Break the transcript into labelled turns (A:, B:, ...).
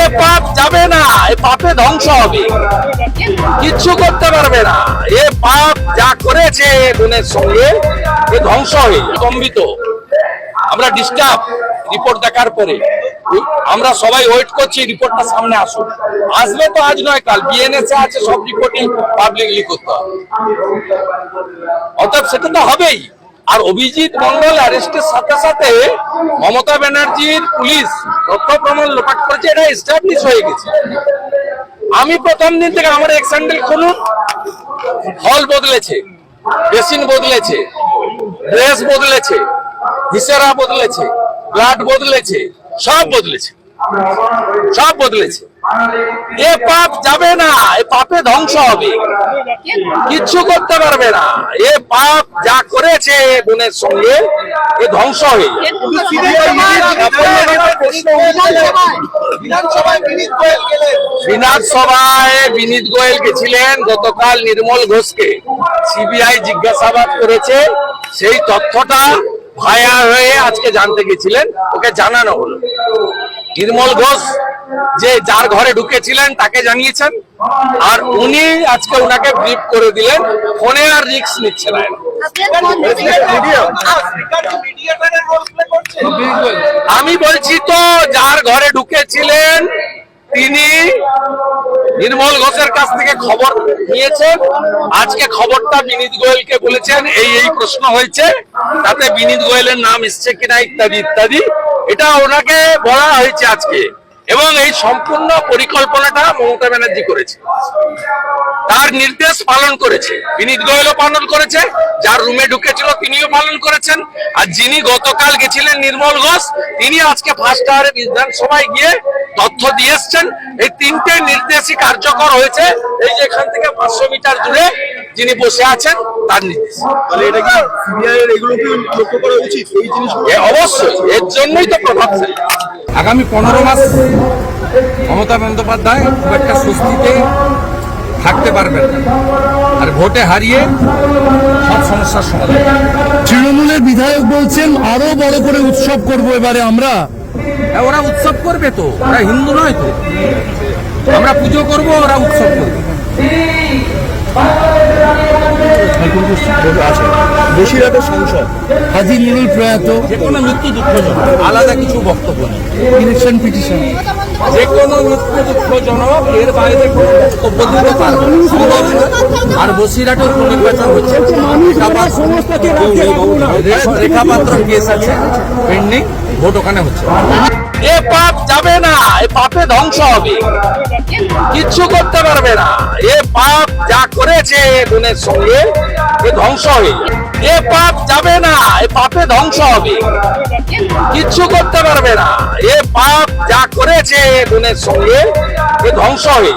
A: এ পাপ যাবে না, এ পাপে ধ্বংস হবে। কিচ্ছু করতে পারবে না। এ পাপ যা করেছে এ বোনের সঙ্গে, এ ধ্বংস হয়ে, স্তম্ভিত। আমরা ডিস্টার্ব রিপোর্ট দেখার পরে। আমরা সবাই ওয়েট করছি রিপোর্টটা সামনে আসুক। আসবে তো আজ নয়, কাল। বিএনএসএ আছে, সব রিপোর্টিং পাবলিকলি করতে হবে। অতএব সেটা তো হবেই। আর অভিজিৎ মন্ডল অ্যারেস্টের সাথে সাথে মমতা ব্যানার্জির পুলিশ তথ্য প্রমাণ লোপাট করেছে, এটা এস্টাবলিশ হয়ে গেছে। আমি প্রথম দিন থেকে আমার এক স্যান্ডেল খুলুন হল বদলেছে, বেসিন বদলেছে, ড্রেস বদলেছে হিসেরা বদলেছে, ব্লাড বদলেছে, সব বদলেছে সব বদলেছে। এ পাপ যাবে না, এ পাপে ধ্বংস হবে। কিচ্ছু করতে পারবে না। এ পাপ যা করেছে বোনের সঙ্গে, এ ধ্বংস হয়ে বিধানসভায় বিনীত গোয়েল গেছিলেন গতকাল নির্মল ঘোষকে। সিবিআই জিজ্ঞাসাবাদ করেছে, সেই তথ্যটা ভায়া হয়ে আজকে জানতে গেছিলেন, ওকে জানানো হলো। নির্মল ঘোষ, যে যার ঘরে ঢুকেছিলেন তাকে জানিয়েছেন, আর উনি আজকে ওনাকে ব্রিফ করে দিলেন, ফোনে আর রিক্স নিচ্ছে না। আমি বলছি তো, যার ঘরে ঢুকেছিলেন তিনি নির্মল ঘোষের কাছ থেকে খবর নিয়েছেন আজকে খবরটা বিনীত গোয়েলকে বলেছেন, এই এই প্রশ্ন হয়েছে, তাতে বিনীত গোয়েলের নাম এসছে কিনা ইত্যাদি ইত্যাদি। এটা ওনাকে বলা হয়েছে আজকে। এবং এই সম্পূর্ণ পরিকল্পনাটা মমতা ব্যানার্জি করেছে। তার নির্দেশ পালন করেছে। বিনীত গোয়েলও পালন করেছে যার রুমে ঢুকেছিল তিনিও পালন করেছেন। আর যিনি গতকাল গেছিলেন নির্মল ঘোষ তিনি আজকে ফার্স্ট আওয়ারে বিধানসভায় গিয়ে তথ্য দিয়ে এসছেন। এই তিনটে নির্দেশই কার্যকর হয়েছে। এই যে এখান থেকে পাঁচশো মিটার দূরে যিনি বসে আছেন তার নির্দেশ।
B: তাহলে এটা কি সিবিআই এর এগুলো কি লক্ষ্য করা উচিত এই জিনিসগুলো?
A: অবশ্যই এর জন্যই তো প্রভাবশালী
C: আগামী পনেরো মাস মমতা বন্দ্যোপাধ্যায় খুব একটা স্বস্তিতে থাকতে পারবেন আর ভোটে হারিয়ে সব সমস্যার সমাধান।
D: তৃণমূলের বিধায়ক বলছেন আরও বড় করে উৎসব করব এবারে আমরা।
C: হ্যাঁ, ওরা উৎসব করবে তো। ওরা হিন্দু নয় তো। আমরা পুজো করব ওরা উৎসব করবে।
B: বসিরহাটের সংসদ।
D: হাজি নুরুল প্রয়াত।
C: যে কোনো মৃত্যু দুঃখজনক আলাদা কিছু বক্তব্য নেই।
D: Election petition.
C: যে কোনো মৃত্যু দুঃখজনক এর বাইরে কোনো বক্তব্য দিতে পারবে। আর বসিরহাটে উপনির্বাচন হচ্ছে রেখাপাত্র কেস আছে পেন্ডিং ভোট ওখানে হচ্ছে।
A: পাপে ধ্বংস হবে। কিচ্ছু করতে পারবে না। এ পাপ যা করেছে বোনের সঙ্গে এ ধ্বংস হয়ে এ পাপ যাবে না, এ পাপে ধ্বংস হবে। কিচ্ছু করতে পারবে না। এ পাপ যা করেছে বোনের সঙ্গে এ ধ্বংস হয়ে।